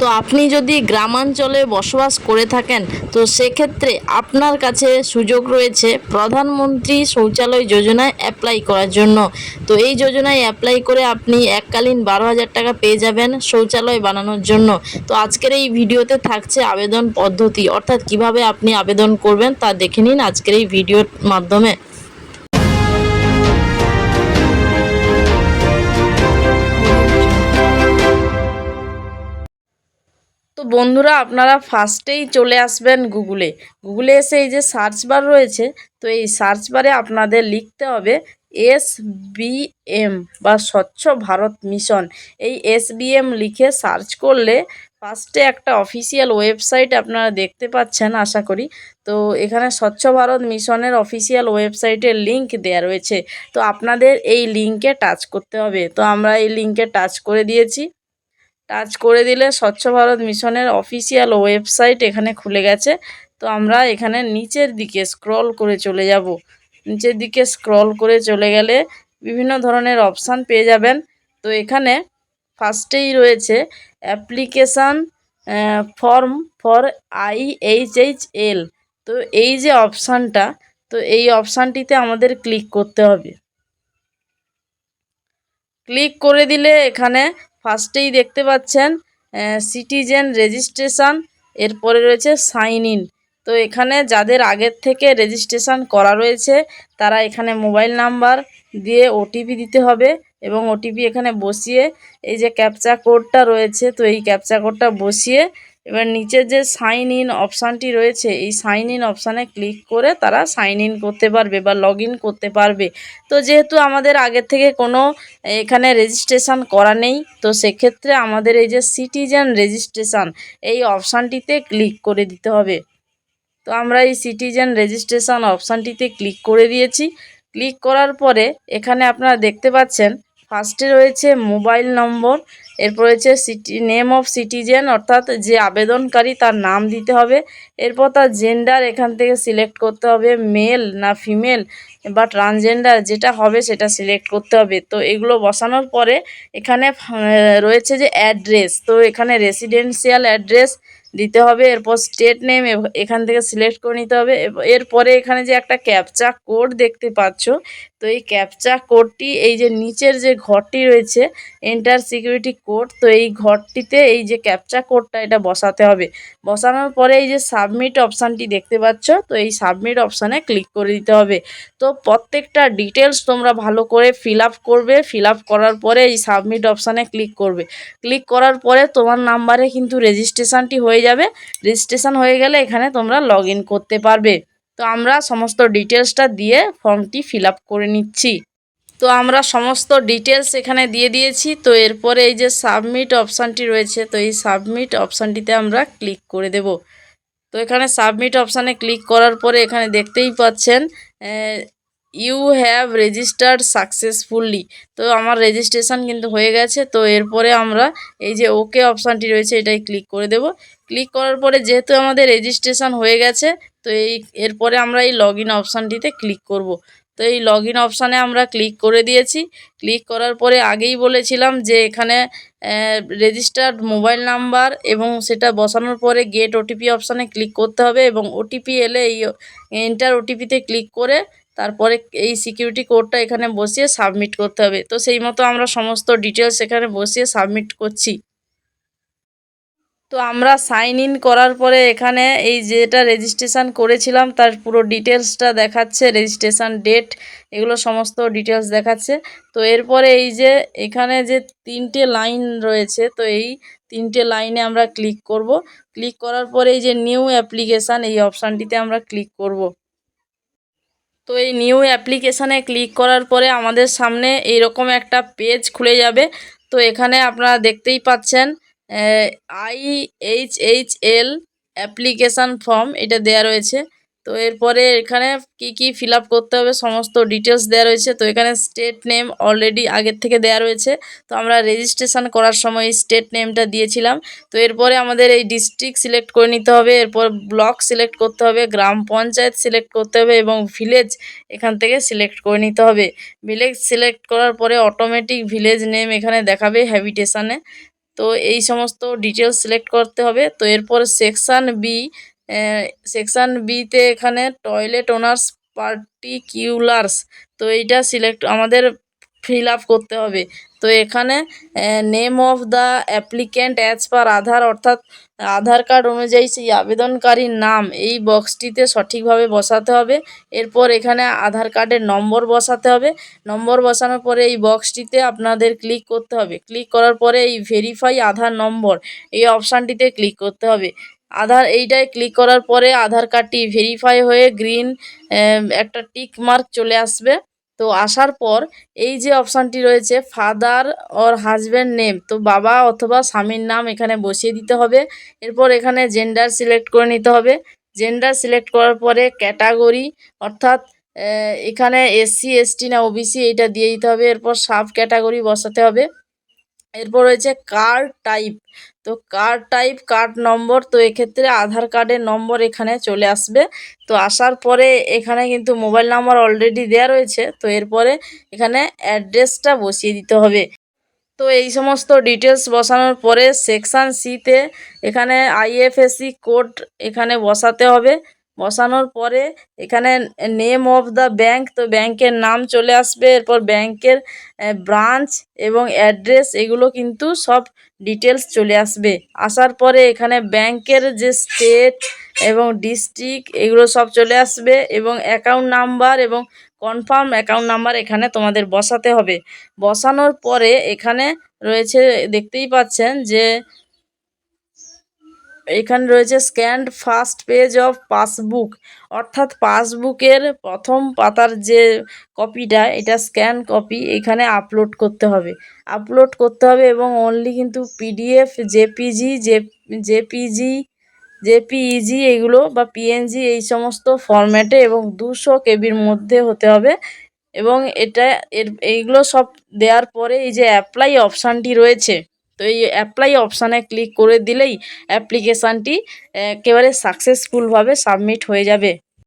তো আপনি যদি গ্রামাঞ্চলে বসবাস করে থাকেন, তো সেক্ষেত্রে আপনার কাছে সুযোগ রয়েছে প্রধানমন্ত্রী শৌচালয় যোজনায় অ্যাপ্লাই করার জন্য। তো এই যোজনায় অ্যাপ্লাই করে আপনি এককালীন বারো হাজার টাকা পেয়ে যাবেন শৌচালয় বানানোর জন্য। তো আজকের এই ভিডিওতে থাকছে আবেদন পদ্ধতি, অর্থাৎ কীভাবে আপনি আবেদন করবেন তা দেখে নিন আজকের এই ভিডিওর মাধ্যমে। তো বন্ধুরা, আপনারা ফার্স্টেই চলে আসবেন গুগলে। গুগলে এসে এই যে সার্চ বার রয়েছে, তো এই সার্চ বারে আপনাদের লিখতে হবে এস বি এম বা স্বচ্ছ ভারত মিশন। এই এস এম লিখে সার্চ করলে ফার্স্টে একটা অফিসিয়াল ওয়েবসাইট আপনারা দেখতে পাচ্ছেন, আশা করি। তো এখানে স্বচ্ছ ভারত মিশনের অফিসিয়াল ওয়েবসাইটের লিংক দেয়া রয়েছে। তো আপনাদের এই লিংকে টাচ করতে হবে। তো আমরা এই লিংকে টাচ করে দিয়েছি। টাচ করে দিলে স্বচ্ছ ভারত মিশনের অফিসিয়াল ওয়েবসাইট এখানে খুলে গেছে। তো আমরা এখানে নিচের দিকে স্ক্রল করে চলে যাব। নিচের দিকে স্ক্রল করে চলে গেলে বিভিন্ন ধরনের অপশান পেয়ে যাবেন। তো এখানে ফার্স্টেই রয়েছে application form for I H H L তো এই যে অপশানটা তো এই অপশানটিতে আমাদের ক্লিক করতে হবে। ক্লিক করে দিলে এখানে ফার্স্টেই দেখতে পাচ্ছেন সিটিজেন রেজিস্ট্রেশন এরপরে রয়েছে সাইন ইন তো এখানে যাদের আগের থেকে রেজিস্ট্রেশন করা রয়েছে, তারা এখানে মোবাইল নাম্বার দিয়ে ওটিপি দিতে হবে এবং ওটিপি এখানে বসিয়ে এই যে ক্যাপচা কোডটা রয়েছে, তো এই ক্যাপচা কোডটা বসিয়ে এবার নিচে যে সাইন ইন অপশানটি রয়েছে, এই সাইন ইন অপশানে ক্লিক করে তারা সাইন ইন করতে পারবে বা লগ করতে পারবে। তো যেহেতু আমাদের আগের থেকে কোনো এখানে রেজিস্ট্রেশন করা নেই, তো সেক্ষেত্রে আমাদের এই যে সিটিজেন রেজিস্ট্রেশন এই অপশানটিতে ক্লিক করে দিতে হবে। তো আমরা এই সিটিজেন রেজিস্ট্রেশন অপশানটিতে ক্লিক করে দিয়েছি। ক্লিক করার পরে এখানে আপনারা দেখতে পাচ্ছেন ফার্স্টে রয়েছে মোবাইল নম্বর এরপর রয়েছে সিটি নেম অফ সিটিজেন অর্থাৎ যে আবেদনকারী তার নাম দিতে হবে। এরপর তার জেন্ডার এখান থেকে সিলেক্ট করতে হবে মেল না ফিমেল বা ট্রান্সজেন্ডার যেটা হবে সেটা সিলেক্ট করতে হবে। তো এগুলো বসানোর পরে এখানে রয়েছে যে অ্যাড্রেস তো এখানে রেসিডেন্সিয়াল অ্যাড্রেস দিতে হবে, এরপর স্টেট নেম এখান থেকে সিলেক্ট করে নিতে হবে। এরপরে এখানে যে একটা ক্যাপচা কোড দেখতে পাচ্ছ, তো এই ক্যাপচা কোডটি এই যে নিচের যে ঘরটি রয়েছে এন্টার সিকিউরিটি কোড তো এই ঘরটিতে এই যে ক্যাপচা কোডটা এটা বসাতে হবে। বসানোর পরে এই যে সাবমিট অপশানটি দেখতে পাচ্ছ, তো এই সাবমিট অপশানে ক্লিক করে দিতে হবে। তো প্রত্যেকটা ডিটেলস তোমরা ভালো করে ফিল আপ করবে ফিল আপ করার পরে এই সাবমিট অপশানে ক্লিক করবে। ক্লিক করার পরে তোমার নাম্বারে কিন্তু রেজিস্ট্রেশনটি হয়ে যাবে। রেজিস্ট্রেশন হয়ে গেলে এখানে তোমরা লগ করতে পারবে। তো আমরা সমস্ত ডিটেলসটা দিয়ে ফর্মটি ফিল করে নিচ্ছি। তো আমরা সমস্ত ডিটেলস এখানে দিয়ে দিয়েছি। তো এরপরে এই যে সাবমিট অপশানটি রয়েছে, তো এই সাবমিট অপশানটিতে আমরা ক্লিক করে দেব। তো এখানে সাবমিট অপশানে ক্লিক করার পরে এখানে দেখতেই পাচ্ছেন ইউ হ্যাভ রেজিস্টার্ড সাকসেসফুলি তো আমার রেজিস্ট্রেশন কিন্তু হয়ে গেছে। তো এরপরে আমরা এই যে ওকে অপশানটি রয়েছে এটাই ক্লিক করে দেব। ক্লিক করার পরে যেহেতু আমাদের রেজিস্ট্রেশন হয়ে গেছে, তো এই এরপরে আমরা এই লগ ইন অপশানটিতে ক্লিক করব। তো এই লগ ইন অপশানে আমরা ক্লিক করে দিয়েছি। ক্লিক করার পরে আগেই বলেছিলাম যে এখানে রেজিস্টার্ড মোবাইল নাম্বার এবং সেটা বসানোর পরে গেট ওটিপি অপশানে ক্লিক করতে হবে এবং ওটিপি এলে এই এন্টার ওটিপিতে ক্লিক করে তারপরে এই সিকিউরিটি কোডটা এখানে বসিয়ে সাবমিট করতে হবে। তো সেই মতো আমরা সমস্ত ডিটেলস এখানে বসিয়ে সাবমিট করছি। তো আমরা সাইন ইন করার পরে এখানে এই যেটা রেজিস্ট্রেশন করেছিলাম, তার পুরো ডিটেলসটা দেখাচ্ছে রেজিস্ট্রেশন ডেট এগুলো সমস্ত ডিটেলস দেখাচ্ছে। তো এরপরে এই যে এখানে যে তিনটে লাইন রয়েছে, তো এই তিনটে লাইনে আমরা ক্লিক করব। ক্লিক করার পরে এই যে নিউ অ্যাপ্লিকেশান এই অপশানটিতে আমরা ক্লিক করব। তো এই নিউ অ্যাপ্লিকেশানে ক্লিক করার পরে আমাদের সামনে এইরকম একটা পেজ খুলে যাবে। তো এখানে আপনারা দেখতেই পাচ্ছেন I H H L application form এটা দেয়া রয়েছে। তো এরপরে এখানে কি কি ফিল করতে হবে সমস্ত ডিটেলস দেওয়া রয়েছে। তো এখানে স্টেট নেম অলরেডি আগের থেকে দেওয়া রয়েছে। তো আমরা রেজিস্ট্রেশন করার সময় স্টেট নেমটা দিয়েছিলাম। তো এরপরে আমাদের এই ডিস্ট্রিক্ট সিলেক্ট করে নিতে হবে। এরপর ব্লক সিলেক্ট করতে হবে, গ্রাম পঞ্চায়েত সিলেক্ট করতে হবে এবং ভিলেজ এখান থেকে সিলেক্ট করে নিতে হবে। ভিলেজ সিলেক্ট করার পরে অটোমেটিক ভিলেজ নেম এখানে দেখাবে হ্যাবিটেশানে তো এই সমস্ত ডিটেলস সিলেক্ট করতে হবে। তো এরপর সেকশান বি সেকশান বিতে এখানে টয়লেট ওনার্স পার্টিকিউলার্স তো এইটা সিলেক্ট আমাদের ফিল আপ করতে হবে। তো এখানে name of the applicant as per Aadhaar, অর্থাৎ আধার কার্ড অনুযায়ী সেই আবেদনকারীর নাম এই বক্সটিতে সঠিকভাবে বসাতে হবে। এরপর এখানে আধার কার্ডের নম্বর বসাতে হবে। নম্বর বসানোর পরে এই বক্সটিতে আপনাদের ক্লিক করতে হবে। ক্লিক করার পরে এই ভেরিফাই আধার নম্বর এই অপশানটিতে ক্লিক করতে হবে। আধার এইটায় ক্লিক করার পরে আধার কার্ডটি ভেরিফাই হয়ে গ্রিন একটা টিক মার্ক চলে আসবে। তো আসার পর এই যে অপশানটি রয়েছে ফাদার অর হাজব্যান্ড নেম তো বাবা অথবা স্বামীর নাম এখানে বসিয়ে দিতে হবে। এরপর এখানে জেন্ডার সিলেক্ট করে নিতে হবে। জেন্ডার সিলেক্ট করার পরে ক্যাটাগরি অর্থাৎ এখানে এসসি এসটি না ওবিসি এইটা দিয়ে দিতে হবে। এরপর সাব ক্যাটাগরি বসাতে হবে। এরপর রয়েছে কার্ড টাইপ। তো কার্ড টাইপ, কার্ড নম্বর, তো এক্ষেত্রে আধার কার্ডের নম্বর এখানে চলে আসবে। তো আসার পরে এখানে কিন্তু মোবাইল নাম্বার অলরেডি দেওয়া রয়েছে। তো এরপরে এখানে অ্যাড্রেসটা বসিয়ে দিতে হবে। তো এই সমস্ত ডিটেলস বসানোর পরে সেকশান সিতে এখানে আইএফএসসি কোড এখানে বসাতে হবে। বসানোর পরে এখানে নেম অফ দ্য ব্যাংক তো ব্যাংকের নাম চলে আসবে। এরপর ব্যাংকের ব্রাঞ্চ এবং অ্যাড্রেস এগুলো কিন্তু সব ডিটেলস চলে আসবে। আসার পরে এখানে ব্যাংকের যে স্টেট এবং ডিস্ট্রিক্ট এগুলো সব চলে আসবে এবং অ্যাকাউন্ট নাম্বার এবং কনফার্ম অ্যাকাউন্ট নাম্বার এখানে তোমাদের বসাতে হবে। বসানোর পরে এখানে রয়েছে, দেখতেই পাচ্ছেন যে এখানে রয়েছে scanned first page of passbook অর্থাৎ পাসবুকের প্রথম পাতার যে কপিটা এটা স্ক্যান কপি এখানে আপলোড করতে হবে। আপলোড করতে হবে এবং অনলি কিন্তু PDF JPG J JPG JPEG এগুলো বা পিএনজি এই সমস্ত ফরম্যাটে এবং দুশো কেবির মধ্যে হতে হবে। এবং এটা এর, এইগুলো সব দেওয়ার পরে এই যে অ্যাপ্লাই অপশানটি রয়েছে তো এই অ্যাপ্লাই অপশানে ক্লিক করে দিলেই অ্যাপ্লিকেশানটি একেবারে সাকসেসফুলভাবে সাবমিট হয়ে যাবে।